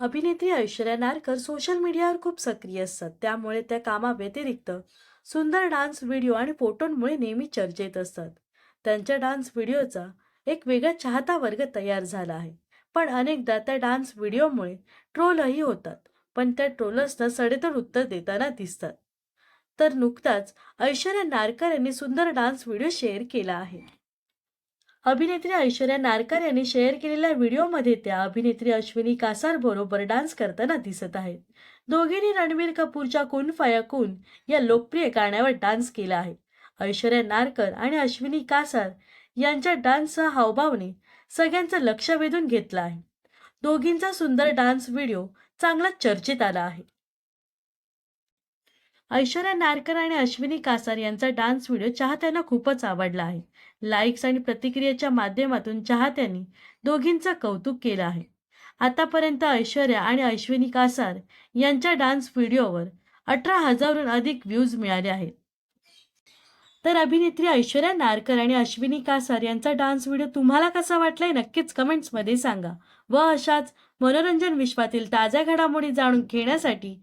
अभिनेत्री ऐश्वर्या नारकर सोशल मीडियावर खूप सक्रिय असतात. त्यामुळे त्या कामाव्यतिरिक्त सुंदर डान्स व्हिडिओ आणि फोटोंमुळे नेहमी चर्चेत असतात. त्यांच्या डान्स व्हिडिओचा एक वेगळा चाहता वर्ग तयार झाला आहे. पण अनेकदा त्या डान्स व्हिडिओमुळे ट्रोलही होतात. पण त्या ट्रोलर्सना सडेतोड उत्तर देताना दिसतात. तर नुकताच ऐश्वर्या नारकर यांनी सुंदर डान्स व्हिडिओ शेअर केला आहे. अभिनेत्री ऐश्वर्या नारकर यांनी शेअर केलेल्या व्हिडिओमध्ये त्या अभिनेत्री अश्विनी कासार बरोबर डान्स करताना दिसत आहेत. दोघींनी रणबीर कपूरच्या कुन फाया कुन या लोकप्रिय गाण्यावर डान्स केला आहे. ऐश्वर्या नारकर आणि अश्विनी कासार यांच्या डान्सचा हावभावने सगळ्यांचं लक्ष वेधून घेतलं आहे. दोघींचा सुंदर डान्स व्हिडिओ चांगला चर्चेत आला आहे. ऐश्वर्या नारकर आणि अश्विनी कासार यांचा डान्स व्हिडिओ चाहत्यांना खूपच आवडला आहे. लाईक्स आणि प्रतिक्रियेच्या माध्यमातून चाहत्यांनी दोघींचं कौतुक केलं आहे. आतापर्यंत ऐश्वर्या आणि अश्विनी कासार यांच्या डान्स व्हिडिओवर अठरा हजारहून अधिक व्ह्यूज मिळाले आहेत. तर अभिनेत्री ऐश्वर्या नारकर आणि अश्विनी कासार यांचा डान्स व्हिडिओ तुम्हाला कसा वाटलाय नक्कीच कमेंट्समध्ये सांगा. व अशाच मनोरंजन विश्वातील ताज्या घडामोडी जाणून घेण्यासाठी